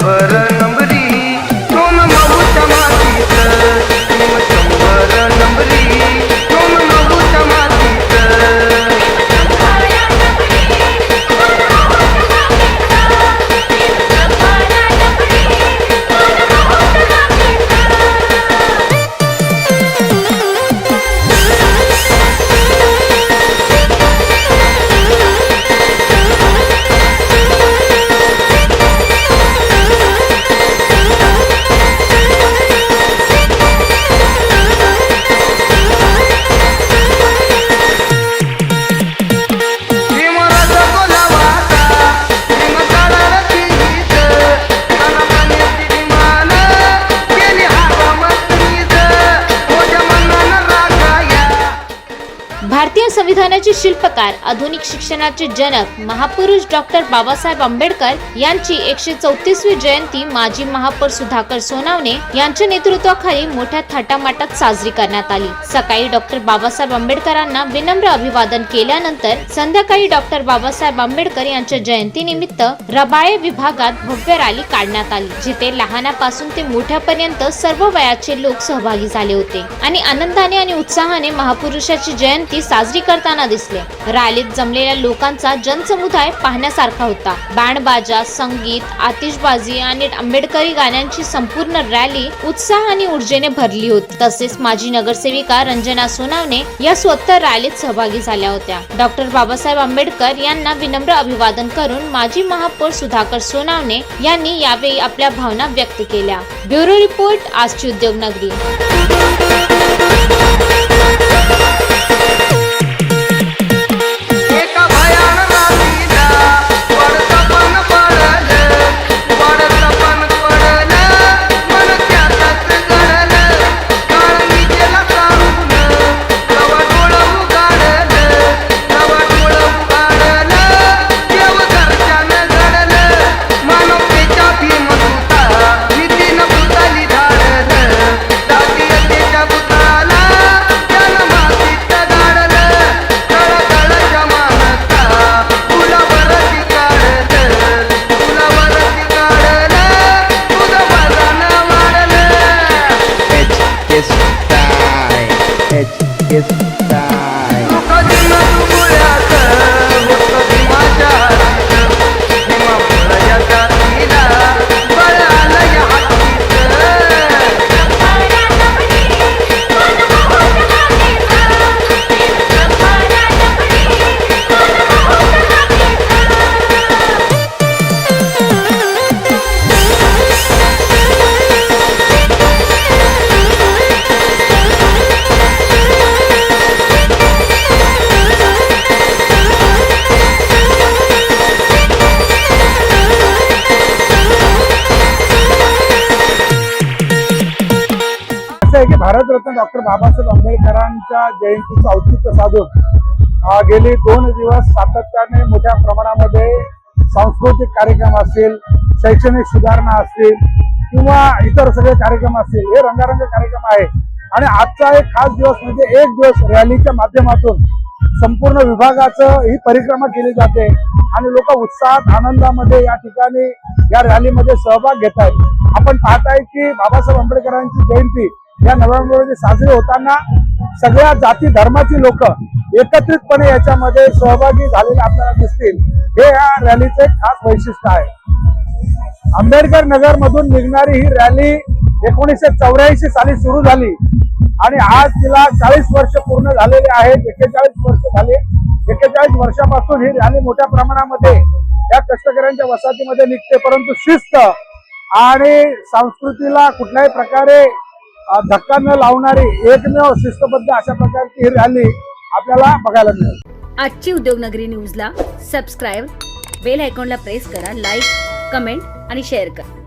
அன்பர शिक्षणाचे शिल्पकार आधुनिक शिक्षणाचे जनक महापुरुष डॉक्टर बाबासाहेब आंबेडकर यांची एकशे चौतीसवी जयंती माजी महापौर सुधाकर सोनावणे यांच्या नेतृत्वाखाली मोठ्या थाटामाटात साजरी करण्यात आली. सकाळी डॉक्टर बाबासाहेब आंबेडकरांना विनम्र अभिवादन केल्यानंतर संध्याकाळी डॉक्टर बाबासाहेब आंबेडकर यांच्या जयंतीनिमित्त रबाळे विभागात भव्य रॅली काढण्यात आली जिथे लहानापासून ते मोठ्यापर्यंत सर्व वयाचे लोक सहभागी झाले होते. आणि आनंदाने आणि उत्साहाने महापुरुषाची जयंती साजरी करताना दिसले. रॅलीत जमलेल्या लोकांचा जनसमुदाय पाहण्यासारखा होता. बँडबाजा संगीत आतिषबाजी आणि आंबेडकरी गाण्यांची संपूर्ण रॅली उत्साह आणि ऊर्जेने भरली होती. तसेच माजी नगरसेविका रंजना सोनावणे या स्वतः रॅलीत सहभागी झाल्या होत्या. डॉक्टर बाबासाहेब आंबेडकर यांना विनम्र अभिवादन करून माजी महापौर सुधाकर सोनावणे यांनी यावेळी आपल्या भावना व्यक्त केल्या. ब्युरो रिपोर्ट आजची उद्योग आहे की भारतरत्न डॉक्टर बाबासाहेब आंबेडकरांच्या जयंतीचं औचित्य साधून गेले गेली दोन दिवस सातत्याने मोठ्या प्रमाणामध्ये सांस्कृतिक कार्यक्रम असतील शैक्षणिक सुधारणा असतील किंवा इतर सगळे कार्यक्रम असतील हे रंगारंग कार्यक्रम आहे. आणि आजचा एक खास दिवस म्हणजे एक दिवस रॅलीच्या माध्यमातून संपूर्ण विभागाचं ही परिक्रमा केली जाते आणि लोक उत्साहात आनंदामध्ये या ठिकाणी या रॅलीमध्ये सहभाग घेत आहेत आपण पाहताय की बाबासाहेब आंबेडकरांची जयंती या नोव्हेंबरमध्ये साजरी होताना सगळ्या जाती धर्माची लोक एकत्रितपणे याच्यामध्ये सहभागी झालेले आपल्याला दिसतील. हे या रॅलीचं एक खास वैशिष्ट्य आहे. आंबेडकर नगर मधून निघणारी ही रॅली एकोणीसशे चौऱ्याऐंशी साली सुरू झाली. आणि आज तिला चाळीस वर्ष पूर्ण झालेले आहेत एक्केचाळीस वर्ष झाले. एक्केचाळीस वर्षापासून ही रॅली मोठ्या प्रमाणामध्ये या कष्टकऱ्यांच्या वसाहतीमध्ये निघते. परंतु शिस्त आणि संस्कृतीला कुठल्याही प्रकारे धक्का न लावणारी एकमेव शिस्तबद्ध अशा प्रकारची ही रॅली आपल्याला बघायला मिळेल. आजची उद्योगनगरी न्यूजला सबस्क्राईब बेल आयकॉनला प्रेस करा लाईक कमेंट आणि शेअर करा.